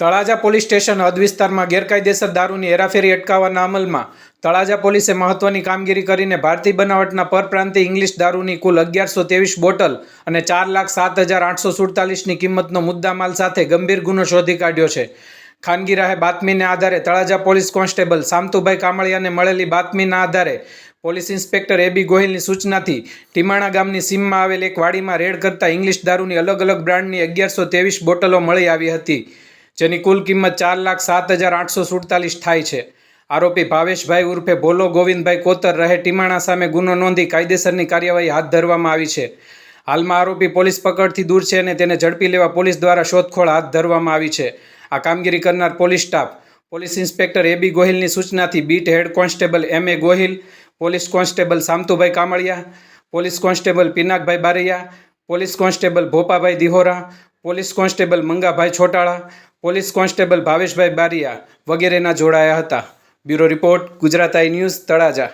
Talaja police station હદ વિસ્તારમાં ગેરકાયદેસર દારૂની હેરાફેરી અટકાવવાના અમલમાં તળાજા પોલીસે મહત્વની કામગીરી કરીને ભારતીય બનાવટના પરપ્રાંતીય ઇંગ્લિશ દારૂની કુલ અગિયારસો ત્રેવીસ બોટલ અને ચાર લાખ સાત હજાર આઠસો સુડતાલીસની કિંમતનો મુદ્દામાલ સાથે ગંભીર ગુનો શોધી કાઢ્યો છે. ખાનગી રાહે બાતમીને આધારે તળાજા પોલીસ કોન્સ્ટેબલ સામતુભાઈ કામળિયાને મળેલી બાતમીના આધારે પોલીસ ઇન્સ્પેક્ટર એબી ગોહિલની સૂચનાથી ટીમાણા ગામની સીમમાં આવેલ એક વાડીમાં રેડ કરતા ઇંગ્લિશ દારૂની અલગ અલગ બ્રાન્ડની અગિયારસો ત્રેવીસ બોટલો મળી આવી હતી. જેની કુલ કિંમત ચાર લાખ સાત હજાર આઠસો સુડતાલીસ થાય છે. આરોપી ભાવેશભાઈ ઉર્ફે ભોલો ગોવિંદભાઈ કોતર રહે ટીમાણા સામે ગુનો નોંધી કાયદેસરની કાર્યવાહી હાથ ધરવામાં આવી છે. હાલમાં આરોપી પોલીસ પકડથી દૂર છે અને તેને ઝડપી લેવા પોલીસ દ્વારા શોધખોળ હાથ ધરવામાં આવી છે. આ કામગીરી કરનાર police staff, police inspector AB ગોહિલની સૂચનાથી beat head constable M A Gohil, police constable Samatubhai Kamaliya, police constable Pinakbhai Baraiya, police constable Bhopabhai Dihora, police constable Mangabhai Chhotala police constable Bhaveshbhai Bariya વગેરેના જોડાયા હતા. Bureau report Gujarat I news Talaja.